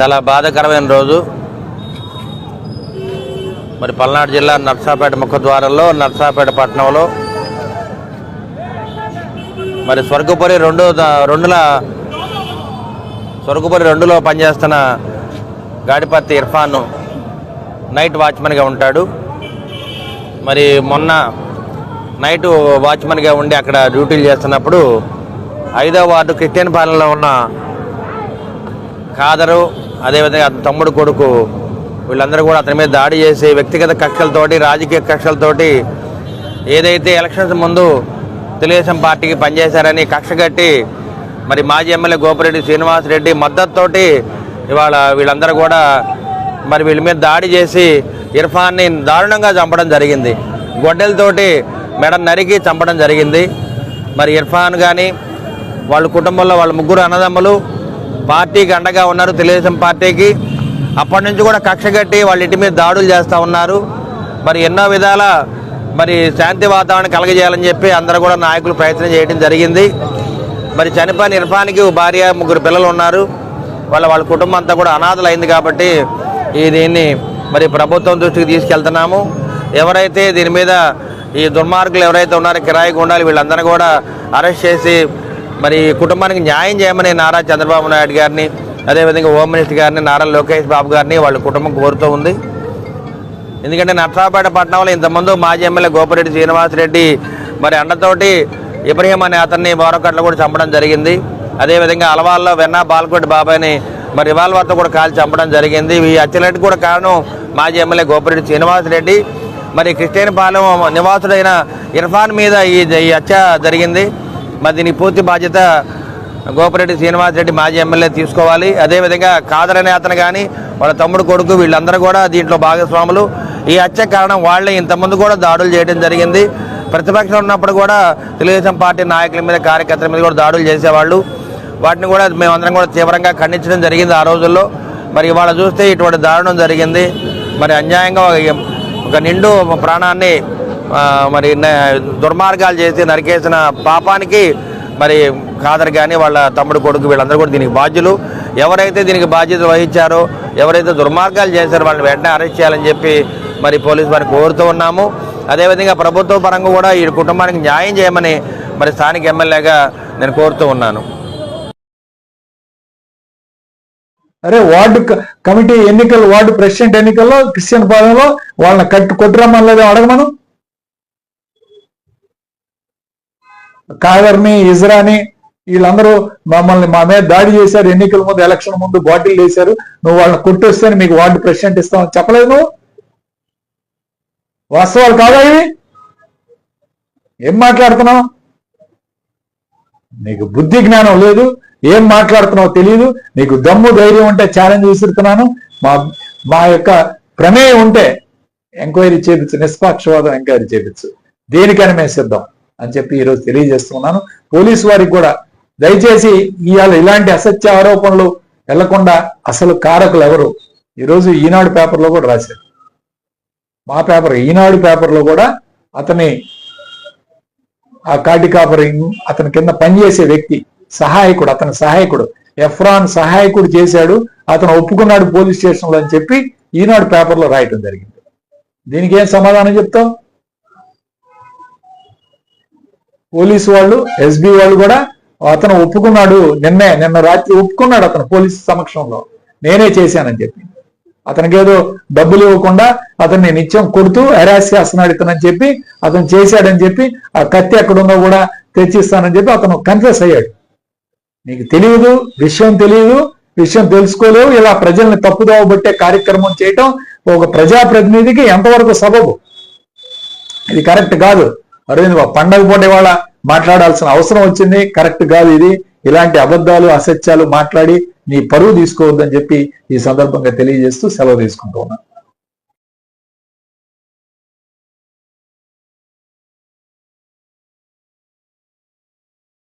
చాలా బాధాకరమైన రోజు. మరి పల్నాడు జిల్లా నర్సాపేట ముఖద్వారంలో నర్సాపేట పట్టణంలో. మరి స్వర్గపురి రెండు రెండుల స్వర్గపురి రెండులో పనిచేస్తున్న గాడిపత్తి ఇర్ఫాన్ నైట్ వాచ్మెన్గా ఉంటాడు. మరి మొన్న నైట్ వాచ్మెన్గా ఉండి అక్కడ డ్యూటీలు చేస్తున్నప్పుడు ఐదో వార్డు క్రిస్టియన్ పాలనలో ఉన్న ఖాదరు అదేవిధంగా అతని తమ్ముడు కొడుకు వీళ్ళందరూ కూడా అతని మీద దాడి చేసి వ్యక్తిగత కక్షలతోటి రాజకీయ కక్షలతోటి ఏదైతే ఎలక్షన్స్ ముందు తెలుగుదేశం పార్టీకి పనిచేశారని కక్ష కట్టి మరి మాజీ ఎమ్మెల్యే గోపిరెడ్డి శ్రీనివాసరెడ్డి మద్దతుతోటి ఇవాళ వీళ్ళందరూ కూడా మరి వీళ్ళ మీద దాడి చేసి ఇర్ఫాన్ని దారుణంగా చంపడం జరిగింది. గొడ్డలతోటి మెడ నరికి చంపడం జరిగింది. మరి ఇర్ఫాన్ కానీ వాళ్ళ కుటుంబంలో వాళ్ళ ముగ్గురు అన్నదమ్ములు పార్టీకి అండగా ఉన్నారు తెలుగుదేశం పార్టీకి. అప్పటి నుంచి కూడా కక్ష కట్టి వాళ్ళ ఇంటి మీద దాడులు చేస్తూ ఉన్నారు. మరి ఎన్నో విధాల మరి శాంతి వాతావరణం కలగజేయాలని చెప్పి అందరూ కూడా నాయకులు ప్రయత్నం చేయడం జరిగింది. మరి చనిపోయిన ఇర్ఫాన్కి ఓ భార్య ముగ్గురు పిల్లలు ఉన్నారు. వాళ్ళ వాళ్ళ కుటుంబం అంతా కూడా అనాథలు అయింది కాబట్టి ఈ దీన్ని మరి ప్రభుత్వం దృష్టికి తీసుకెళ్తున్నాము. ఎవరైతే దీని మీద ఈ దుర్మార్గులు ఎవరైతే ఉన్నారో కిరాయి ఉండాలి వీళ్ళందరూ కూడా అరెస్ట్ చేసి మరి ఈ కుటుంబానికి న్యాయం చేయమని నారా చంద్రబాబు నాయుడు గారిని అదేవిధంగా హోమ్ మినిస్టర్ గారిని నారా లోకేష్ బాబు గారిని వాళ్ళ కుటుంబం కోరుతూ ఉంది. ఎందుకంటే నర్సాపేట పట్టణంలో ఇంతకుముందు మాజీ ఎమ్మెల్యే గోపిరెడ్డి శ్రీనివాసరెడ్డి మరి అండతోటి ఇబ్రహీం అనే అతన్ని బోరకట్లో కూడా చంపడం జరిగింది. అదేవిధంగా అలవాల్లో వెన్నా బాలకోటి బాబాయ్ని మరి రివాల్వర్తో కూడా కాల్చి చంపడం జరిగింది. ఈ హత్యలకు కూడా కారణం మాజీ ఎమ్మెల్యే గోపిరెడ్డి శ్రీనివాసరెడ్డి మరి క్రిస్టియన్పాలెం నివాసుడైన ఇర్ఫాన్ మీద ఈ ఈ హత్య జరిగింది. మరి దీనికి పూర్తి బాధ్యత గోపిరెడ్డి శ్రీనివాసరెడ్డి మాజీ ఎమ్మెల్యే తీసుకోవాలి. అదేవిధంగా కాదరనే అతను కానీ వాళ్ళ తమ్ముడు కొడుకు వీళ్ళందరూ కూడా దీంట్లో భాగస్వాములు. ఈ హత్య కారణం వాళ్ళే ఇంతకుముందు కూడా దాడులు చేయడం జరిగింది. ప్రతిపక్షం ఉన్నప్పుడు కూడా తెలుగుదేశం పార్టీ నాయకుల మీద కార్యకర్తల మీద కూడా దాడులు చేసేవాళ్ళు. వాటిని కూడా మేమందరం కూడా తీవ్రంగా ఖండించడం జరిగింది ఆ రోజుల్లో. మరి ఇవాళ చూస్తే ఇటువంటి దారుణం జరిగింది. మరి అన్యాయంగా ఒక- నిండు ప్రాణాన్ని మరి దుర్మార్గాలు చేసి నరికేసిన పాపానికి మరి ఖాదర్ కానీ వాళ్ళ తమ్ముడు కొడుకు వీళ్ళందరూ కూడా దీనికి బాధ్యులు. ఎవరైతే దీనికి బాధ్యత వహించారో ఎవరైతే దుర్మార్గాలు చేశారో వాళ్ళని వెంటనే అరెస్ట్ చేయాలని చెప్పి మరి పోలీసు వారిని కోరుతూ ఉన్నాము. అదేవిధంగా ప్రభుత్వ పరంగా కూడా ఈ కుటుంబానికి న్యాయం చేయమని మరి స్థానిక ఎమ్మెల్యేగా నేను కోరుతూ ఉన్నాను. అరే వార్డు కమిటీ ఎన్నికలు వార్డు ప్రెసిడెంట్ ఎన్నికల్లో క్రిస్టియన్ పాలనలో వాళ్ళని కట్టు కొట్టురమ్మలేదో అడగమను కాదర్ని ఇజ్రాని వీళ్ళందరూ మమ్మల్ని మా మీద దాడి చేశారు. ఎన్నికల ముందు ఎలక్షన్ ముందు బాటిల్ చేశారు నువ్వు వాళ్ళని కొట్టొస్తే మీకు వార్డు ప్రెసిడెంట్ ఇస్తామని చెప్పలేదు నువ్వు? వాస్తవాలు కాదా ఇవి? ఏం మాట్లాడుతున్నావు? నీకు బుద్ధి జ్ఞానం లేదు. ఏం మాట్లాడుతున్నావో తెలియదు నీకు దమ్ము ధైర్యం ఉంటే ఛాలెంజ్ విసురుతున్నాను. మా మా యొక్క ప్రమేయం ఉంటే ఎంక్వైరీ చేపించు నిష్పాక్షవాదం ఎంక్వైరీ చేపించు. దేనికైనా మేము సిద్ధం అని చెప్పి ఈరోజు తెలియజేస్తున్నాను. పోలీసు వారికి కూడా దయచేసి ఇవాళ ఇలాంటి అసత్య ఆరోపణలు వెళ్ళకుండా అసలు కారకులు ఎవరు? ఈరోజు ఈనాడు పేపర్లో కూడా రాశారు. మా పేపర్ ఈనాడు పేపర్లో కూడా అతని ఆ కాటి కాపరి అతని కింద పనిచేసే వ్యక్తి సహాయకుడు అతని సహాయకుడు. ఎఫ్రాన్ సహాయకుడు చేశాడు అతను ఒప్పుకున్నాడు పోలీస్ స్టేషన్లో అని చెప్పి ఈనాడు పేపర్లో రాయటం జరిగింది. దీనికి ఏం సమాధానం చెప్తావు పోలీసు వాళ్ళు ఎస్బీ వాళ్ళు కూడా అతను ఒప్పుకున్నాడు నిన్నే నిన్న రాత్రి ఒప్పుకున్నాడు అతను పోలీసు సమక్షంలో. నేనే చేశానని చెప్పి. అతనికి ఏదో డబ్బులు ఇవ్వకుండా అతన్ని నిత్యం కొడుతూ హెరాస్ చేస్తున్నాడు ఇతనని చెప్పి అతను చేశాడని చెప్పి ఆ కత్తి ఎక్కడుందో కూడా తెచ్చిస్తానని చెప్పి అతను కన్ఫెస్ అయ్యాడు. నీకు తెలియదు విషయం తెలియదు విషయం తెలుసుకోలేవు ఇలా ప్రజల్ని తప్పుదోవ పట్టే కార్యక్రమం చేయటం ఒక ప్రజాప్రతినిధికి ఎంతవరకు సబబు? ఇది కరెక్ట్ కాదు. అరవింద్ బాబు పండగ పూట వాళ్ళ మాట్లాడాల్సిన అవసరం వచ్చింది. కరెక్ట్ కాదు ఇది. ఇలాంటి అబద్ధాలు అసత్యాలు మాట్లాడి నీ పరువు తీసుకోవద్దని చెప్పి ఈ సందర్భంగా తెలియజేస్తూ సెలవు తీసుకుంటూ ఉన్నాను.